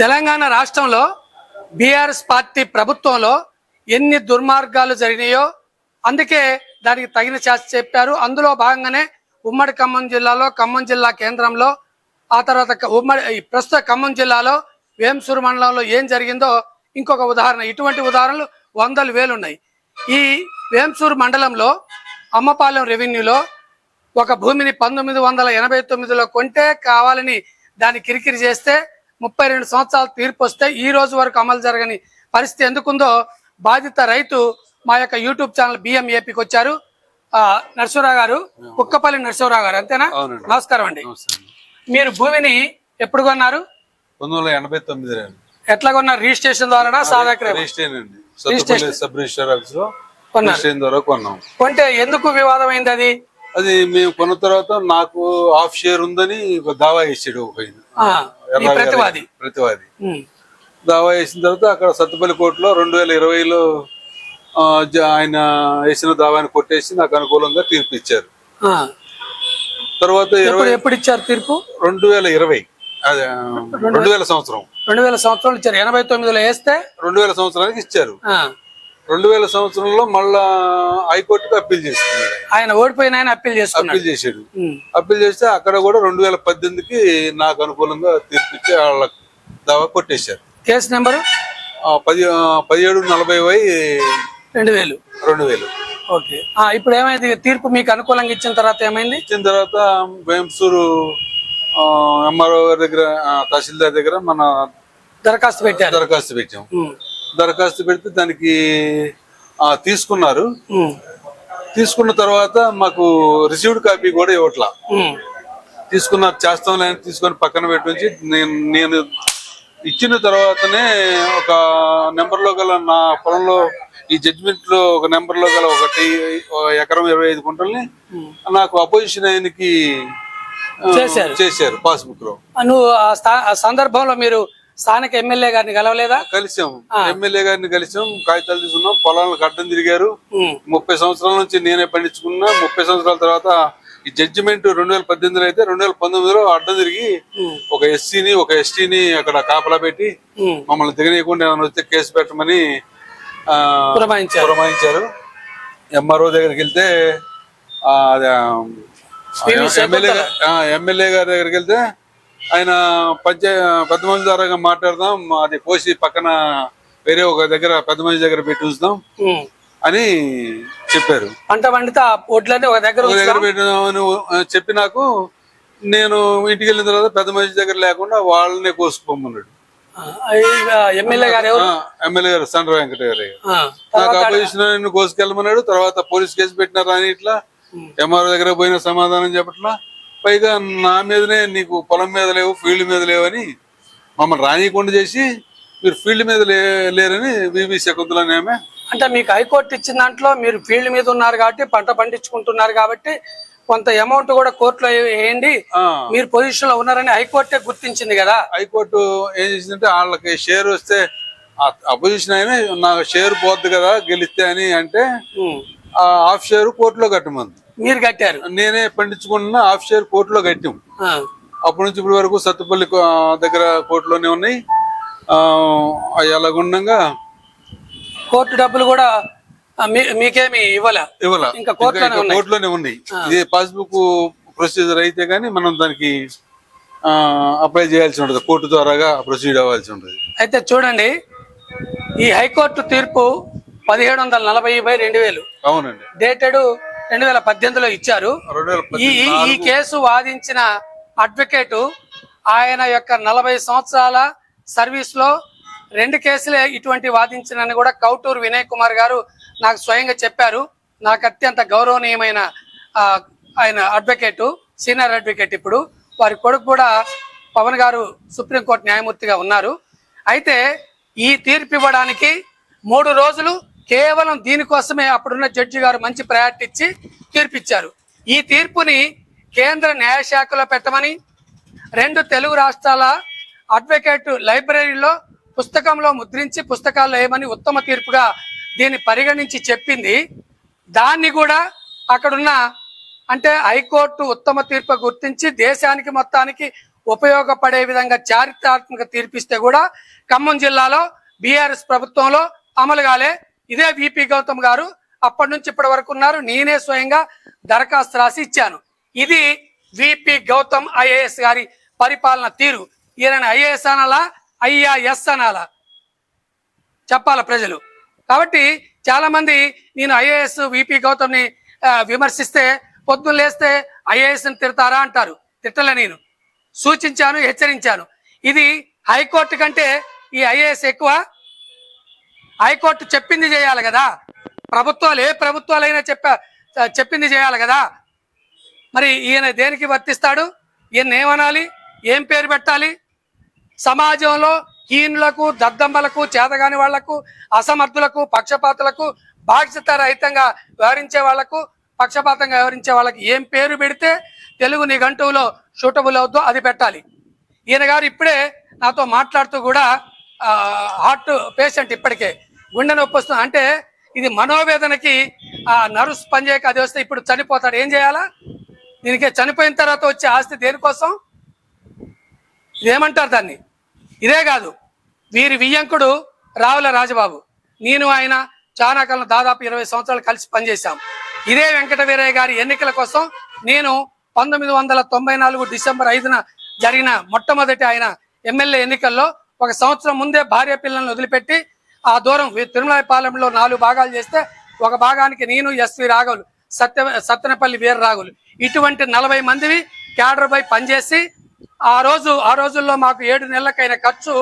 తెలంగాణ రాష్ట్రంలో BRS party ప్రభుత్వంలో ఎన్ని దుర్మార్గాలు జరిగినాయో అందుకే దానికి తగిన శాస్తి చెప్పారు. అందులో భాగంగానే ఉమ్మడి ఖమ్మం జిల్లాలో ఖమ్మం జిల్లా కేంద్రంలో ఆ తర్వాత ఉమ్మడి ఈ ప్రస్తుత ఖమ్మం జిల్లాలో వేంసూరు మండలంలో ఏం జరిగిందో ఇంకొక ఉదాహరణ. ఇటువంటి ఉదాహరణలు వందలు వేలు ఉన్నాయి ఈ వేంసూరు మండలంలో అమ్మపాలెం రెవెన్యూలో ఒక భూమిని పంతొమ్మిది వందల ఎనభై తొమ్మిదిలో కొంటే కావాలని దాన్ని కిరికిరి చేస్తే ముప్పై రెండు సంవత్సరాల తీర్పు వస్తే ఈ రోజు వరకు అమలు జరగని పరిస్థితి ఎందుకుందో బాధిత రైతు మా యొక్క యూట్యూబ్ ఛానల్ బిఎం ఏపీకి వచ్చారు. ఆ, నరసింహరావు గారు కుక్కపల్లి నరసింహరావు గారు అంతేనా. నమస్కారం అండి. మీరు భూమిని ఎప్పుడు కొన్నారు? పంతొమ్మిది ఎనభై తొమ్మిది ఎట్లా కొన్నారు? రిజిస్ట్రేషన్ ద్వారా సాధారణ కొన్నాం. కొంటే ఎందుకు వివాదం అయింది అది? అది మేము కొన్న తర్వాత నాకు హాఫ్ షేర్ ఉందని ఒక దావా వేసాడు ఎర్రగా ప్రతివాది. ప్రతివాది. దావా వేసిన తర్వాత అక్కడ సత్తుపల్లి కోర్టులో రెండు వేల ఇరవైలో ఆయన వేసిన దావాని కొట్టేసి నాకు అనుకూలంగా తీర్పు ఇచ్చారు. తర్వాత ఎప్పుడు ఇచ్చారు తీర్పు? రెండు వేల ఇరవై రెండు వేల సంవత్సరం. రెండు వేల సంవత్సరాలు ఇచ్చారు. ఎనభై తొమ్మిదిలో వేస్తే? రెండు వేల సంవత్సరానికి ఇచ్చారు. రెండు వేల సంవత్సరంలో మళ్ళా హైకోర్టుకి అప్పీల్ చేసింది. ఆయన ఓడిపోయిన ఆయన అప్పీల్ చేసుకున్నాడు. అప్పీల్ చేశాడు. అప్పీల్ చేస్తే అక్కడ కూడా రెండు వేల పద్దెనిమిదికి నాకు అనుకూలంగా తీర్పు ఇచ్చి వాళ్ళ దావా కొట్టేశారు. Case number? పది పదిహేడు నలభై వై రెండు వేలు. రెండు వేలు. ఓకే. ఇప్పుడు ఏమైంది? తీర్పు మీకు అనుకూలంగా ఇచ్చిన తర్వాత ఏమైంది? ఇచ్చిన తర్వాత వేంసూరు ఎంఆర్ఓ గారి దగ్గర తహసీల్దార్ దగ్గర మన దరఖాస్తు పెట్టారు. దరఖాస్తు పెట్టాం. దరఖాస్తు పెడితే దానికి తీసుకున్నారు. తీసుకున్న తర్వాత మాకు రిసీవ్డ్ కాపీ కూడా ఇవ్వట్లా. ఉమ్, తీసుకున్నారు చేస్తాం లేని తీసుకొని పక్కన పెట్టి నేను నేను ఇచ్చిన తర్వాతనే ఒక నెంబర్లో గల నా పొలంలో ఈ జడ్జిమెంట్లో ఒక నెంబర్లో గల ఒకటి ఎకరం ఇరవై ఐదు కుంటల్ని నాకు అపోజిషన్ ఆయనకి చేశారు. పాస్బుక్లో నువ్వు సందర్భంలో మీరు స్థానిక ఎమ్మెల్యే గారిని కలవలేదా? కలిసాం. ఎమ్మెల్యే గారిని కలిసాం కాగితాలు తీసుకున్నాం పొలాలకు అడ్డం తిరిగారు. ముప్పై సంవత్సరాల నుంచి నేనే పండించుకున్నా. ముప్పై సంవత్సరాల తర్వాత ఈ జడ్జిమెంట్ రెండు వేల పద్దెనిమిదిలో అయితే రెండు వేల పంతొమ్మిదిలో అడ్డం తిరిగి ఒక ఎస్సీని ఒక ఎస్టీని అక్కడ కాపలా పెట్టి మమ్మల్ని దిగనీయకుండా ఏమైనా వస్తే కేసు పెట్టమని పురమాయించారు. ఎంఆర్ఓ దగ్గరికి వెళ్తే ఎమ్మెల్యే గారి దగ్గరికి వెళ్తే ఆయన పంచాయ పెద్ద మనిషి ద్వారా మాట్లాడదాం. అది కోసి పక్కన వేరే ఒక దగ్గర పెద్ద మనిషి దగ్గర పెట్టి ఉంచుదాం. అని చెప్పారు. పంట పండితే ఒక దగ్గర ఒక. దగ్గర పెట్టినామని చెప్పి నాకు నేను ఇంటికి వెళ్ళిన తర్వాత పెద్ద మనిషి దగ్గర లేకుండా వాళ్ళనే కోసుకుపోమన్నాడు. ఎమ్మెల్యే గారు ఎమ్మెల్యే గారు సండ్ర వెంకట గారు. నాకు అపోజిషన్ కోసుకెళ్ళమన్నాడు తర్వాత పోలీస్ కేసు పెట్టినారా అని ఇట్లా ఎంఆర్ఓ దగ్గర పోయిన సమాధానం చెప్పట్లా. పైగా నా మీదనే నీకు పొలం మీద లేవు ఫీల్డ్ మీద లేవని మమ్మల్ని రానియకుండా చేసి మీరు ఫీల్డ్ మీద లేరని బీబీ శకుంతలని ఆమె. అంటే మీకు హైకోర్టు ఇచ్చిన దాంట్లో మీరు ఫీల్డ్ మీద ఉన్నారు కాబట్టి పంట పండించుకుంటున్నారు కాబట్టి కొంత అమౌంట్ కూడా కోర్టులో వేయండి. మీరు పొజిషన్లో ఉన్నారని హైకోర్టే గుర్తించింది కదా. హైకోర్టు ఏం చేసిందంటే వాళ్ళకి షేర్ వస్తే అపోజిషన్ అయినా నా షేర్ పోద్ది కదా గెలిస్తే అని అంటే హాఫ్ షేర్ కోర్టులో కట్టమంది. మీరు కట్టారు? నేనే పండించుకున్న హాఫ్ షేర్ కోర్టులో కట్టాం. అప్పటి నుంచి ఇప్పటి వరకు సత్తుపల్లి దగ్గర కోర్టులోనే ఉన్నాయి. అలాగుండగా కోర్టు డబ్బులు కూడా మీకేమి ఇవ్వలే? ఇవ్వాల. ఇంకా కోర్టులోనే ఉన్నాయి. ఇది పాస్బుక్ ప్రొసీజర్ అయితే కానీ మనం దానికి అప్లై చేయాల్సి ఉంటుంది. కోర్టు ద్వారాగా ప్రొసీడ్ అవ్వాల్సి ఉంటుంది. అయితే చూడండి ఈ హైకోర్టు తీర్పు పదిహేడు వందల నలభై బై రెండు వేలు. అవునండి. డేటెడ్ రెండు వేల పద్దెనిమిదిలో ఇచ్చారు. ఈ ఈ- కేసు వాదించిన అడ్వకేట్ ఆయన యొక్క నలభై సంవత్సరాల సర్వీస్లో రెండు కేసులే ఇటువంటి వాదించినని కూడా కౌటూరు వినయ్ కుమార్ గారు నాకు స్వయంగా చెప్పారు. నాకు అత్యంత గౌరవనీయమైన ఆయన అడ్వకేట్ సీనియర్ అడ్వకేట్ ఇప్పుడు. వారి కొడుకు కూడా పవన్ గారు సుప్రీంకోర్టు న్యాయమూర్తిగా ఉన్నారు. అయితే ఈ తీర్పు ఇవ్వడానికి మూడు రోజులు కేవలం దీనికోసమే అప్పుడున్న జడ్జి గారు మంచి ప్రయారిటీ ఇచ్చి తీర్పిచ్చారు. ఈ తీర్పుని కేంద్ర న్యాయశాఖలో పెట్టమని రెండు తెలుగు రాష్ట్రాల అడ్వకేట్ లైబ్రరీలో పుస్తకంలో ముద్రించి పుస్తకాలు వేయమని ఉత్తమ తీర్పుగా దీన్ని పరిగణించి చెప్పింది. దాన్ని కూడా అక్కడున్న అంటే హైకోర్టు ఉత్తమ తీర్పు గుర్తించి దేశానికి మొత్తానికి ఉపయోగపడే విధంగా చారిత్రాత్మక తీర్పిస్తే కూడా ఖమ్మం జిల్లాలో బీఆర్ఎస్ ప్రభుత్వంలో అమలు కాలే. ఇదే విపి గౌతమ్ గారు అప్పటి నుంచి ఇప్పటి వరకు ఉన్నారు. నేనే స్వయంగా దరఖాస్తు రాసి ఇచ్చాను. ఇది విపి గౌతమ్ ఐఏఎస్ గారి పరిపాలన తీరు. ఈయన ఐఏఎస్ అనాలా? ఐఆర్ఎస్ అనాలా? చెప్పాల ప్రజలు? కాబట్టి చాలా మంది నేను ఐఏఎస్ విపి గౌతమ్ని విమర్శిస్తే పొద్దున్న లేస్తే ఐఏఎస్ని తిడతారా అంటారు. తిట్టలే నేను. సూచించాను హెచ్చరించాను. ఇది హైకోర్టు కంటే ఈ ఐఏఎస్ ఎక్కువ. హైకోర్టు చెప్పింది చేయాలి కదా. ప్రభుత్వాలు ఏ ప్రభుత్వాలైనా చెప్ప చెప్పింది చేయాలి కదా. మరి ఈయన దేనికి వర్తిస్తాడు? ఈయన ఏమనాలి? ఏం పేరు పెట్టాలి? సమాజంలో హీనులకు దద్దమ్మలకు చేతగాని వాళ్ళకు అసమర్థులకు పక్షపాతులకు బాధ్యత రహితంగా వ్యవహరించే వాళ్ళకు పక్షపాతంగా వ్యవహరించే వాళ్ళకి ఏం పేరు పెడితే తెలుగు నిఘంటువులో షూటబుల్ అవుద్దో అది పెట్టాలి. ఈయన గారు ఇప్పుడే నాతో మాట్లాడుతూ కూడా హార్ట్ పేషెంట్ ఇప్పటికే. గుండె నొప్పి వస్తుంది. అంటే ఇది మనోవేదనకి ఆ నర్వ్స్ పనిచేయక అది వస్తే ఇప్పుడు చనిపోతాడు. ఏం చేయాలా? దీనికి చనిపోయిన తర్వాత వచ్చే ఆస్తి దేనికోసం? ఇదేమంటారు దాన్ని? ఇదే కాదు. వీరి వియ్యంకుడు రావుల రాజబాబు. నేను ఆయన చాలా కాలం దాదాపు ఇరవై సంవత్సరాలు కలిసి పనిచేశాం. ఇదే వెంకట వీరయ్య గారి ఎన్నికల కోసం నేను పంతొమ్మిది వందల తొంభై నాలుగు డిసెంబర్ ఐదున జరిగిన మొట్టమొదటి ఆయన ఎమ్మెల్యే ఎన్నికల్లో ఒక సంవత్సరం ముందే భార్య పిల్లల్ని వదిలిపెట్టి ఆ దూరం తిరుమలపాలెంలో నాలుగు భాగాలు చేస్తే ఒక భాగానికి నేను ఎస్వి రాఘవులు సత్య సత్తెనపల్లి వీర రాఘులు ఇటువంటి నలభై మందివి క్యాడర్ పై పనిచేసి ఆ రోజు ఆ రోజుల్లో మాకు ఏడు నెలలకైన ఖర్చు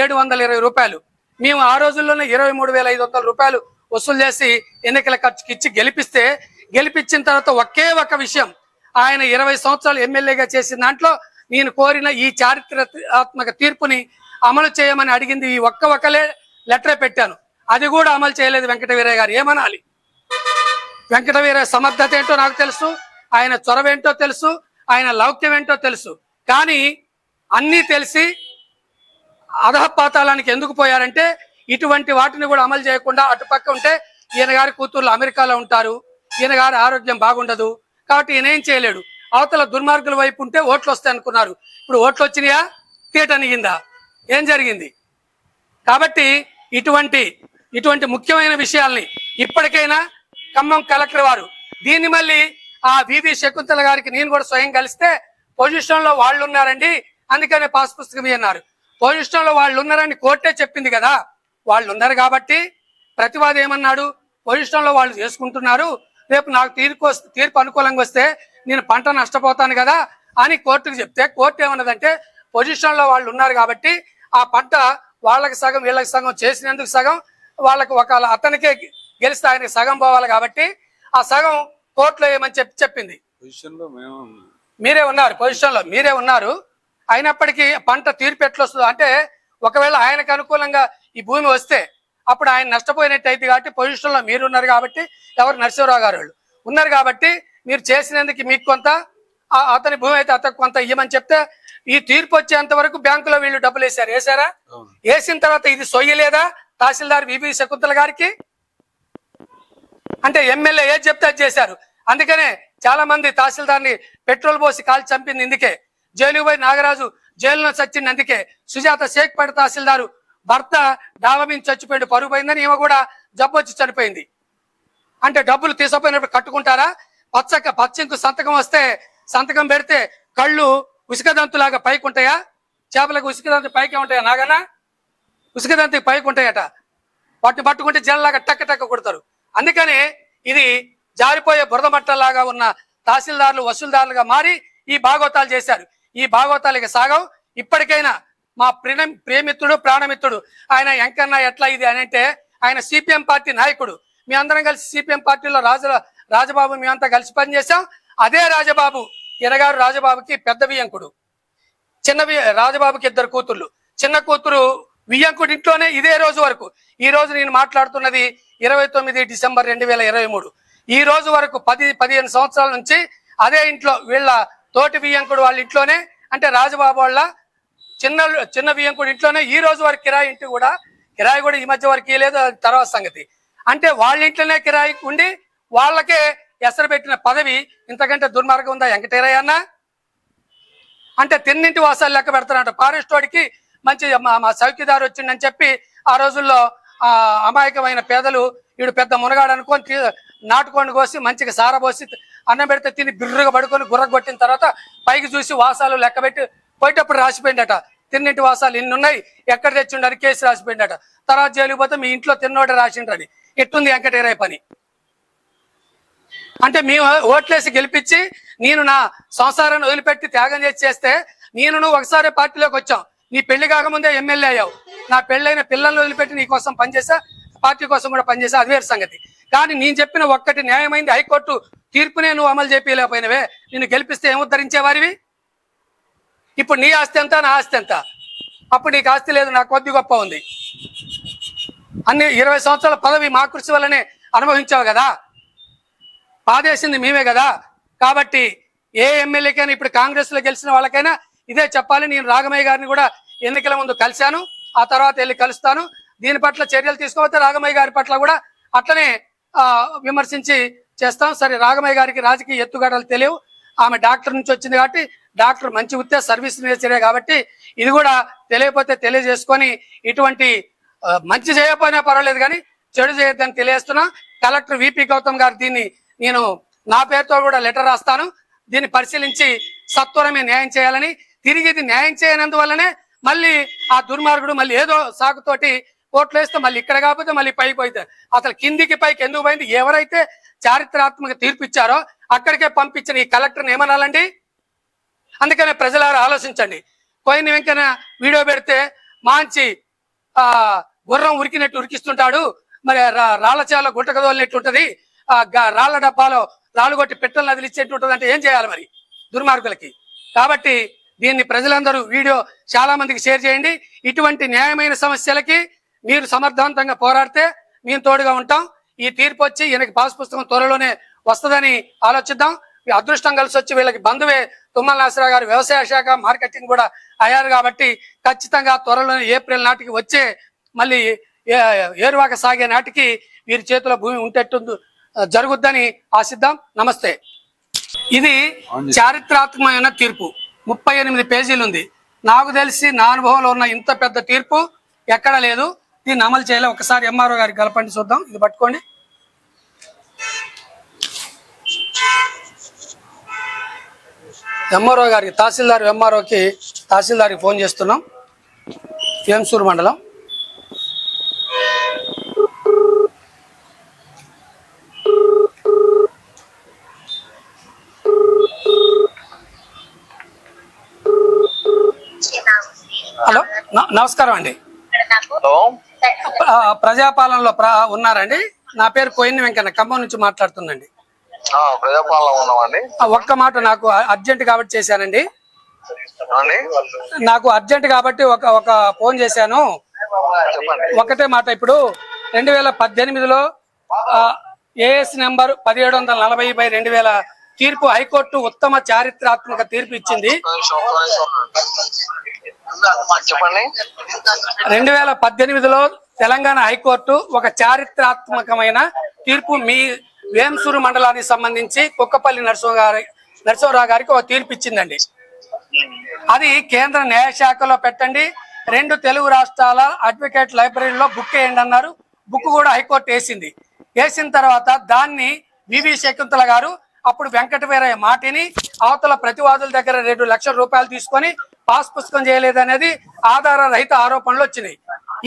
ఏడు వందల ఇరవై రూపాయలు. మేము ఆ రోజుల్లోనే ఇరవై మూడు వేల ఐదు వందల రూపాయలు వసూలు చేసి ఎన్నికల ఖర్చుకి ఇచ్చి గెలిపిస్తే గెలిపించిన తర్వాత ఒకే ఒక విషయం. ఆయన ఇరవై సంవత్సరాలు ఎమ్మెల్యేగా చేసిన దాంట్లో నేను కోరిన ఈ చారిత్రాత్మక తీర్పుని అమలు చేయమని అడిగింది ఈ ఒక్క ఒక్కలే. లెటర్ పెట్టాను. అది కూడా అమలు చేయలేదు వెంకటవీరయ్య గారు. ఏమనాలి? వెంకటవీరయ్య సమర్థత ఏంటో నాకు తెలుసు ఆయన చొరవ ఏంటో తెలుసు ఆయన లౌక్యం ఏంటో తెలుసు. కానీ అన్నీ తెలిసి అధపాతాళానికి ఎందుకు పోయారంటే ఇటువంటి వాటిని కూడా అమలు చేయకుండా అటుపక్క ఉంటే ఈయన గారి కూతుర్లు అమెరికాలో ఉంటారు ఈయన గారి ఆరోగ్యం బాగుండదు. కాబట్టి ఈయన ఏం చేయలేడు. అవతల దుర్మార్గుల వైపు ఉంటే ఓట్లు వస్తాయి అనుకున్నారు ఇప్పుడు ఓట్లు వచ్చినాయా? తీటనిగిందా ఏం జరిగింది? కాబట్టి ఇటువంటి ఇటువంటి ముఖ్యమైన విషయాల్ని ఇప్పటికైనా ఖమ్మం కలెక్టర్ వారు దీన్ని మళ్ళీ ఆ వివి శకుంతల గారికి నేను కూడా స్వయం కలిస్తే పొజిషన్లో వాళ్ళు ఉన్నారండి అందుకనే పాస్ పుస్తకం అన్నారు పొజిషన్లో వాళ్ళు ఉన్నారని కోర్టే చెప్పింది కదా వాళ్ళు ఉన్నారు కాబట్టి ప్రతివాది ఏమన్నాడు పొజిషన్లో వాళ్ళు చేసుకుంటున్నారు రేపు నాకు తీర్పు తీర్పు అనుకూలంగా వస్తే నేను పంట నష్టపోతాను కదా అని కోర్టుకు చెప్తే కోర్టు ఏమన్నదంటే పొజిషన్లో వాళ్ళు ఉన్నారు కాబట్టి ఆ పంట వాళ్ళకి సగం వీళ్ళకి సగం చేసినందుకు సగం వాళ్ళకి ఒక అతనికే గెలిస్తే ఆయనకి సగం పోవాలి కాబట్టి ఆ సగం కోర్టులో ఏమని చెప్పి చెప్పింది. మీరే ఉన్నారు పొజిషన్లో మీరే ఉన్నారు. అయినప్పటికీ పంట తీర్పు ఎట్లా వస్తుందో అంటే ఒకవేళ ఆయనకు అనుకూలంగా ఈ భూమి వస్తే అప్పుడు ఆయన నష్టపోయినట్టు అయితే కాబట్టి పొజిషన్లో మీరు ఉన్నారు కాబట్టి ఎవరు నరసింహరావు గారు వాళ్ళు. ఉన్నారు కాబట్టి మీరు చేసినందుకు మీకు కొంత అతని భూమి అయితే అతనికి కొంత ఇవ్వమని చెప్తే ఈ తీర్పు వచ్చేంత వరకు బ్యాంకులో వీళ్ళు డబ్బులు వేశారు. వేశారా? వేసిన తర్వాత ఇది సొయ్యలేదా తహసీల్దార్ వివి శకుంతల గారికి? అంటే ఎమ్మెల్యే ఏది చెప్తే అది చేశారు. అందుకనే చాలా మంది తహసీల్దార్ని పెట్రోల్ పోసి కాల్చి చంపింది ఇందుకే. జైలుకు పోయి నాగరాజు జైలులో చచ్చింది అందుకే. సుజాత షేక్పేట తహసీల్దారు భర్త డాబా మీద చచ్చిపోయింది పరుగు పోయిందని ఈమె కూడా జబ్బు వచ్చి చనిపోయింది. అంటే డబ్బులు తీసుకుపోయినప్పుడు కట్టుకుంటారా? పచ్చక పచ్చింకు సంతకం వస్తే సంతకం పెడితే కళ్ళు ఉసుకదంతులాగా పైకి ఉంటాయా చేపలకు ఉసుకదంతు పైకి ఉంటాయా నాగనా? ఉసుకదంతి పైకి ఉంటాయట వాటిని పట్టుకుంటే జల్లలాగా టక్క టక్క కొడతారు. అందుకనే ఇది జారిపోయే బురద మట్టలాగా ఉన్న తహసీల్దార్లు వసూలుదారులుగా మారి ఈ భాగవతాలు చేశారు. ఈ భాగవతాలకి సాగం ఇప్పటికైనా మా ప్రిణ ప్రేమిత్రుడు ప్రాణమిత్రుడు ఆయన ఎంకన్నా ఎట్లా ఇది అని అంటే ఆయన సిపిఎం పార్టీ నాయకుడు. మీ అందరం కలిసి సిపిఎం పార్టీలో రాజు రాజబాబు మేమంతా కలిసి పనిచేసాం అదే రాజబాబు ఎనగారు రాజబాబుకి పెద్ద వియంకుడు చిన్న రాజబాబుకి ఇద్దరు కూతుర్లు చిన్న కూతురు వియంకుడి ఇంట్లోనే ఇదే రోజు వరకు. ఈ రోజు నేను మాట్లాడుతున్నది ఇరవై తొమ్మిది డిసెంబర్ రెండు వేల ఇరవై మూడు. ఈ రోజు వరకు పది పదిహేను సంవత్సరాల నుంచి అదే ఇంట్లో వీళ్ళ తోటి వియ్యంకుడు వాళ్ళ ఇంట్లోనే అంటే రాజబాబు వాళ్ళ చిన్న చిన్న వియంకుడు ఇంట్లోనే ఈ రోజు వరకు కిరాయి ఇంటి కూడా కిరాయి కూడా ఈ మధ్య వరకు లేదు తర్వాత సంగతి. అంటే వాళ్ళ ఇంట్లోనే కిరాయి ఉండి వాళ్ళకే ఎసరు పెట్టిన పదవి ఇంతకంటే దుర్మార్గం ఉందా? వెంకటేరయ్య అన్న? అంటే తిన్నింటి వాసాలు లెక్క పెడతారంట. ఫారెస్ట్ వాడికి మంచి మా- మా చౌకీదారు వచ్చిందని చెప్పి ఆ రోజుల్లో ఆ అమాయకమైన పేదలు వీడు పెద్ద మునగాడు అనుకొని నాటుకొని నాటుకోండి కోసి మంచిగా సారబోసి అన్నం పెడితే తిని బిర్రుగా పడుకొని గుర్ర కొట్టిన తర్వాత పైకి చూసి వాసాలు లెక్క పెట్టి పోయేటప్పుడు రాసిపోయిందట. తిన్నింటి వాసాలు ఇన్ని ఉన్నాయి ఎక్కడ తెచ్చిండని కేసు రాసిపోయిందట. తర్వాత జైలుకి పోతే మీ ఇంట్లో తిన్నోటే రాసిండ్రని. ఎట్టుంది వెంకటేరయ్య పని? అంటే మేము ఓట్లేసి గెలిపించి నేను నా సంసారాన్ని వదిలిపెట్టి త్యాగం చేసి చేస్తే నేను నువ్వు ఒకసారి పార్టీలోకి వచ్చాం నీ పెళ్ళి కాకముందే ఎమ్మెల్యే అయ్యావు. నా పెళ్ళైన పిల్లల్ని వదిలిపెట్టి నీ కోసం పనిచేసా పార్టీ కోసం కూడా పనిచేసా అది వేరు సంగతి. కానీ నేను చెప్పిన ఒక్కటి న్యాయమైంది హైకోర్టు తీర్పునే నువ్వు అమలు చేయలేకపోయినవే నిన్ను గెలిపిస్తే ఏమో ఇప్పుడు నీ ఆస్తి ఎంత నా ఆస్తి ఎంత? అప్పుడు నీకు ఆస్తి లేదు నాకు కొద్ది గొప్ప ఉంది. అన్ని ఇరవై సంవత్సరాల పదవి మా కృషి వల్లనే అనుభవించావు కదా? పాదేసింది మేమే కదా. కాబట్టి ఏ ఎమ్మెల్యేకైనా ఇప్పుడు కాంగ్రెస్లో గెలిచిన వాళ్ళకైనా ఇదే చెప్పాలి. నేను రాగమయ్య గారిని కూడా ఎన్నికల ముందు కలిశాను. ఆ తర్వాత వెళ్ళి కలుస్తాను. దీని పట్ల చర్యలు తీసుకోకపోతే రాగమయ్య గారి పట్ల కూడా అట్లనే ఆ, విమర్శించి చేస్తాం. సరే రాగమయ్య గారికి రాజకీయ ఎత్తుగడలు తెలియవు. ఆమె డాక్టర్ నుంచి వచ్చింది కాబట్టి డాక్టర్ మంచి ఉత్తే సర్వీస్ నేచరే కాబట్టి ఇది కూడా తెలియకపోతే తెలియజేసుకొని ఇటువంటి మంచి చేయకపోయినా పర్వాలేదు కానీ చెడు చేయొద్దని తెలియజేస్తున్నా. కలెక్టర్ విపి గౌతమ్ గారు దీన్ని నేను నా పేరుతో కూడా లెటర్ రాస్తాను. దీన్ని పరిశీలించి సత్వరమే న్యాయం చేయాలని తిరిగి ఇది న్యాయం చేయనందువల్లనే మళ్ళీ ఆ దుర్మార్గుడు మళ్ళీ ఏదో సాకుతోటి కోట్లు వేస్తే మళ్ళీ ఇక్కడ కాకపోతే మళ్ళీ పైకి పోయితే. అసలు కిందికి పైకి ఎందుకు పోయింది? ఎవరైతే చారిత్రాత్మక తీర్పు ఇచ్చారో అక్కడికే పంపించిన ఈ కలెక్టర్ని ఏమనాలండి? అందుకనే ప్రజలారా ఆలోచించండి. పోయిన వెంకన వీడియో పెడితే మాంచి ఆ గుర్రం ఉరికినట్టు ఉరికిస్తుంటాడు. మరి రా- చేల గుట్టకదోలినట్టు ఉంటది. రాళ్ళ డబ్బాలో రాళ్ళు కొట్టి పెట్టెలు అంటే ఏం చేయాలి మరి? దుర్మార్గులకి. కాబట్టి దీన్ని ప్రజలందరూ వీడియో చాలా మందికి షేర్ చేయండి. ఇటువంటి న్యాయమైన సమస్యలకి మీరు సమర్థవంతంగా పోరాడితే మేము తోడుగా ఉంటాం. ఈ తీర్పు వచ్చి ఈయనకి పాస్ పుస్తకం త్వరలోనే వస్తుందని ఆలోచిద్దాం. అదృష్టం కలిసి వచ్చి వీళ్ళకి బంధువే తుమ్మల నాసరావు గారు వ్యవసాయ శాఖ మార్కెటింగ్ కూడా అయ్యారు కాబట్టి ఖచ్చితంగా త్వరలోనే ఏప్రిల్ నాటికి వచ్చే మళ్ళీ ఏ- ఏరువాక సాగే నాటికి వీరి చేతిలో భూమి ఉంటట్టు జరుగుద్దని ఆశిద్దాం. నమస్తే. ఇది చారిత్రాత్మకమైన తీర్పు. ముప్పై ఎనిమిది పేజీలు ఉంది నాకు తెలిసి నా అనుభవంలో ఉన్న ఇంత పెద్ద తీర్పు ఎక్కడ లేదు. దీన్ని అమలు చేయాలి. ఒకసారి ఎంఆర్ఓ గారికి కలపండి చూద్దాం. ఇది పట్టుకోండి. ఎంఆర్ఓ గారికి తహసీల్దార్ ఎంఆర్ఓకి తహసీల్దార్కి ఫోన్ చేస్తున్నాం. ఏంసూరు మండలం హలో న- నమస్కారం అండి. ప్రజాపాలనలో ప్ర ఉన్నారండి. నా పేరు కోయిన వెంకన్న ఖమ్మం నుంచి మాట్లాడుతుందండి. ఉన్నామండి. ఒక్క మాట నాకు అర్జెంట్ కాబట్టి చేశానండి. నాకు అర్జెంట్ కాబట్టి ఒక ఒక ఫోన్ చేశాను. ఒకటే మాట ఇప్పుడు రెండు వేల పద్దెనిమిదిలో ఏఎస్ నెంబర్ పదిహేడు వందల నలభై బై రెండు వేల తీర్పు హైకోర్టు ఉత్తమ చారిత్రాత్మక తీర్పు ఇచ్చింది. చెప్పండి రెండు వేల పద్దెనిమిదిలో తెలంగాణ హైకోర్టు ఒక చారిత్రాత్మకమైన తీర్పు మీ వేంసూరు మండలానికి సంబంధించి కుక్కపల్లి నరసింహ గారి నరసింహరావు గారికి ఒక తీర్పు ఇచ్చిందండి. అది కేంద్ర న్యాయశాఖలో పెట్టండి. రెండు తెలుగు రాష్ట్రాల అడ్వకేట్ లైబ్రరీలో బుక్ వేయండి అన్నారు. బుక్ కూడా హైకోర్టు వేసింది. వేసిన తర్వాత దాన్ని వివి శకుంతల గారు అప్పుడు వెంకటవీరయ్య మాటిని అవతల ప్రతివాదుల దగ్గర రెండు లక్షల రూపాయలు తీసుకొని పాస్ పుస్తకం చేయలేదనేది ఆధార రహిత ఆరోపణలు వచ్చినాయి.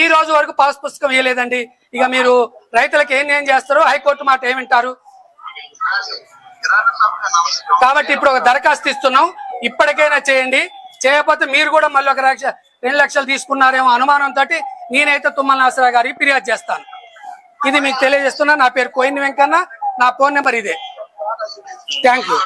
ఈ రోజు వరకు పాస్ పుస్తకం ఇవ్వలేదండి ఇక మీరు రైతులకు ఏం ఏం చేస్తారో హైకోర్టు మాట ఏమింటారు కాబట్టి ఇప్పుడు ఒక దరఖాస్తు ఇస్తున్నాం. ఇప్పటికైనా చేయండి. చేయకపోతే మీరు కూడా మళ్ళీ ఒక లక్ష రెండు లక్షలు తీసుకున్నారేమో అనుమానంతో నేనైతే తుమ్మల నాసరావు గారికి ఫిర్యాదు చేస్తాను. ఇది మీకు తెలియజేస్తున్నా. నా పేరు కోయిన్ వెంకన్న. నా ఫోన్ నెంబర్ ఇదే. Thank you